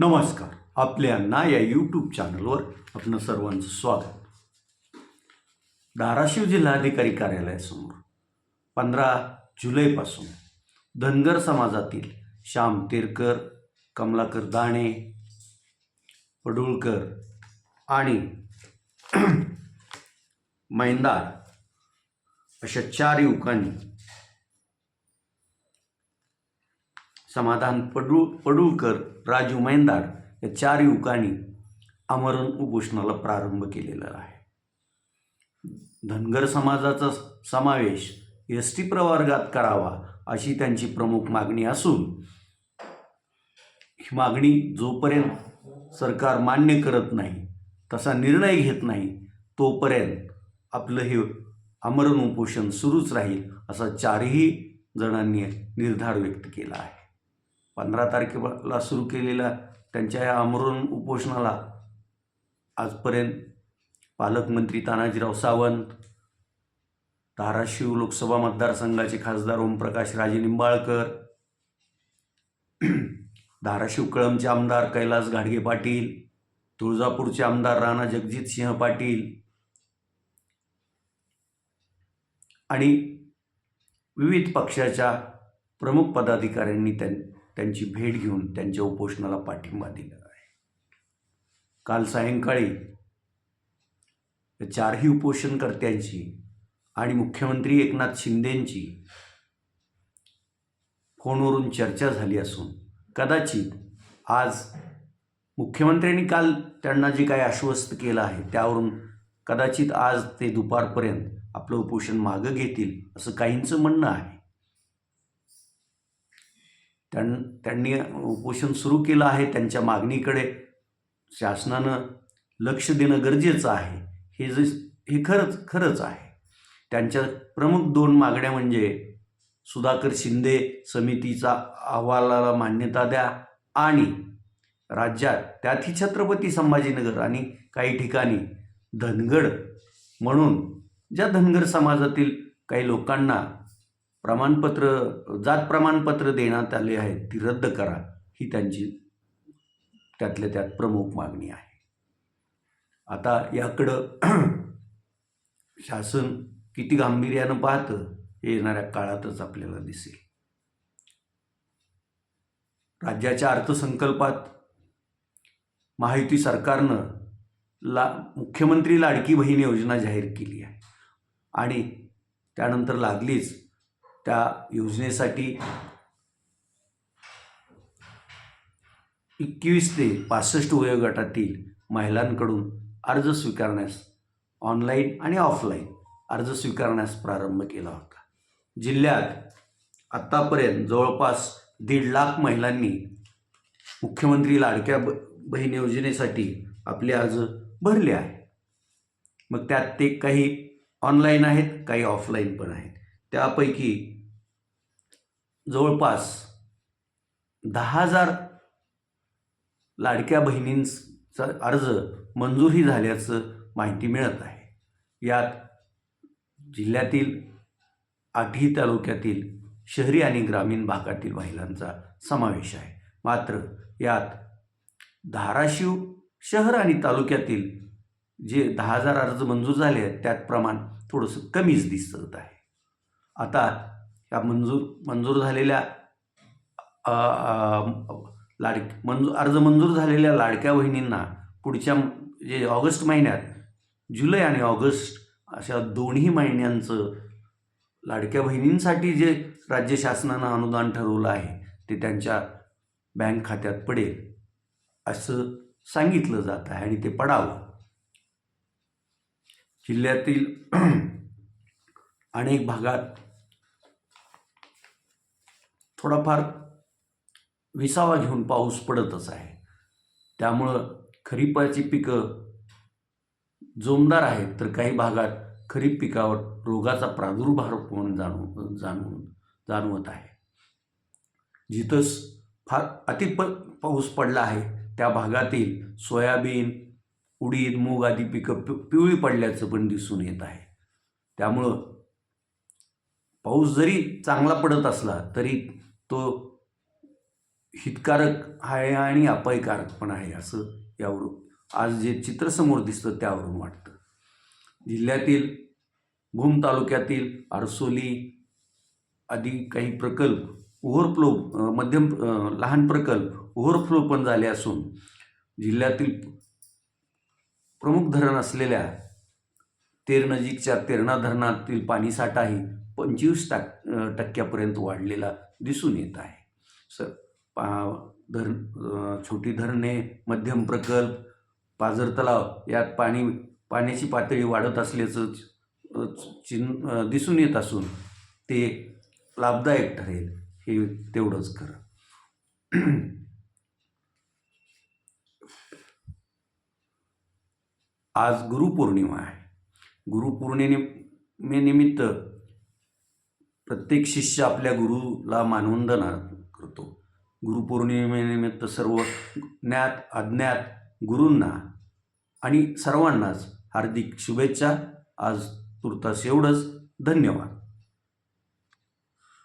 नमस्कार. आपल्या ना या यूट्यूब चॅनलवर आपलं सर्वांचं स्वागत. धाराशिव जिल्हाधिकारी कार्यालयासमोर पंधरा जुलैपासून धनगर समाजातील श्याम तेरकर कमलाकर दाणे पडुळकर आणि मैंदार अशा चार युवकांनी समाधान पडू पडुळकर राजू मैंदार या चार युवकांनी आमरण उपोषणाला प्रारंभ केलेला आहे. धनगर समाजाचा समावेश एस टी प्रवर्गात करावा अशी त्यांची प्रमुख मागणी असून ही मागणी जोपर्यंत सरकार मान्य करत नाही तसा निर्णय घेत नाही तोपर्यंत आपलं हे आमरण उपोषण सुरूच राहील असा चारही जणांनी निर्धार व्यक्त केला आहे. पंधरा तारखेला सुरू केलेल्या त्यांच्या या आमरण उपोषणाला आजपर्यंत पालकमंत्री तानाजीराव सावंत धाराशिव लोकसभा मतदारसंघाचे खासदार ओमप्रकाश राजे निंबाळकर धाराशिव कळमचे आमदार कैलास घाडगे पाटील तुळजापूरचे आमदार राणा जगजित सिंह पाटील आणि विविध पक्षाच्या प्रमुख पदाधिकाऱ्यांनी त्यांनी त्यांची भेट घेऊन त्यांच्या उपोषणाला पाठिंबा दिला आहे. काल सायंकाळी चारही उपोषणकर्त्यांची आणि मुख्यमंत्री एकनाथ शिंदेंची फोनवरून चर्चा झाली असून कदाचित आज मुख्यमंत्र्यांनी काल त्यांना जे काही आश्वस्त केलं आहे त्यावरून कदाचित आज ते दुपारपर्यंत आपलं उपोषण मागं घेतील असं काहींचं म्हणणं आहे. त्यां त्यांनी उपोषण सुरू केलं आहे त्यांच्या मागणीकडे. शासनानं लक्ष देणं गरजेचं आहे. हे जे हे खरंच खरंच आहे. त्यांच्या प्रमुख दोन मागण्या म्हणजे सुधाकर शिंदे समितीचा अहवालाला मान्यता द्या आणि राज्यात त्यातही छत्रपती संभाजीनगर आणि काही ठिकाणी धनगड म्हणून ज्या धनगर समाजातील काही लोकांना प्रमाणपत्र जात प्रमाणपत्र देण्यात आले आहेत ती रद्द करा ही त्यांची त्यातल्या त्यात प्रमुख मागणी आहे. आता याकडं शासन किती गांभीर्यानं पाहतं हे येणाऱ्या काळातच आपल्याला दिसेल. राज्याच्या अर्थसंकल्पात महायुती सरकारनं ला मुख्यमंत्री लाडकी बहीण योजना जाहीर केली आहे. आणि त्यानंतर लागलीच त्या योजनेसाठी एकवीस ते पासष्ट वयोगटातील महिलांकडून अर्ज स्वीकारण्यास ऑनलाईन आणि ऑफलाईन अर्ज स्वीकारण्यास प्रारंभ केला होता. जिल्ह्यात आत्तापर्यंत जवळपास दीड लाख महिलांनी मुख्यमंत्री लाडक्या ब बहीण योजनेसाठी आपले अर्ज भरले आहे मग त्यात ते काही ऑनलाईन आहेत काही ऑफलाईन पण आहेत. त्यापैकी जवळपास दहा हजार लाडक्या बहिणींचा अर्ज मंजूरही झाल्याचं माहिती मिळत आहे. यात जिल्ह्यातील आठही तालुक्यातील शहरी आणि ग्रामीण भागातील महिलांचा समावेश आहे. मात्र यात धाराशिव शहर आणि तालुक्यातील जे दहा हजार अर्ज मंजूर झाले आहेत त्यात प्रमाण थोडंसं कमीच दिसत आहे. आता या मंजूर मंजूर झालेल्या लाड मंजूर अर्ज मंजूर झालेल्या लाडक्या बहिणींना पुढच्या जे ऑगस्ट महिन्यात जुलै आणि ऑगस्ट अशा दोन्ही महिन्यांचं लाडक्या बहिणींसाठी जे राज्य शासनानं अनुदान ठरवलं आहे ते त्यांच्या बँक खात्यात पडेल असं सांगितलं जात आहे आणि ते पडावं. जिल्ह्यातील अनेक भागात थोडाफार विसावा घेऊन पाऊस पडतच आहे. त्यामुळं खरीपाची पिकं जोमदार आहेत तर काही भागात खरीप पिकावर रोगाचा प्रादुर्भाव होऊन जाणव जाणवून जाणवत आहे. जिथं फार अति प पाऊस पडला आहे त्या भागातील सोयाबीन उडीद मूग आदी पिकं पि पिवळी पडल्याचं पण दिसून येत आहे. त्यामुळं पाऊस जरी चांगला पडत असला तरी तो हितकारक आहे आणि अपायकारक पण आहे असं यावरून आज जे चित्र समोर दिसतं त्यावरून वाटतं. जिल्ह्यातील भूम तालुक्यातील आरसोली आदी काही प्रकल्प ओव्हरफ्लो मध्यम लहान प्रकल्प ओव्हरफ्लो पण झाले असून जिल्ह्यातील प्रमुख धरण असलेल्या तेरनजीकच्या तेरणा धरणातील पाणीसाठाही पंचवीस टाक टक्क्यापर्यंत वाढलेला दिसून येत आहे. स पा धर छोटी धरणे मध्यम प्रकल्प पाझर तलाव यात पाणी पाण्याची पातळी वाढत असल्याचं चिन्ह दिसून येत असून ते लाभदायक ठरेल हे तेवढंच खरं. आज गुरुपौर्णिमा आहे. गुरुपौर्णिमेनिमित्त प्रत्येक शिष्य आपल्या गुरुला मानवंदना करतो. गुरुपौर्णिमेनिमित्त सर्व ज्ञात अज्ञात गुरूंना आणि सर्वांनाच हार्दिक शुभेच्छा. आज तुर्तास एवढंच. धन्यवाद.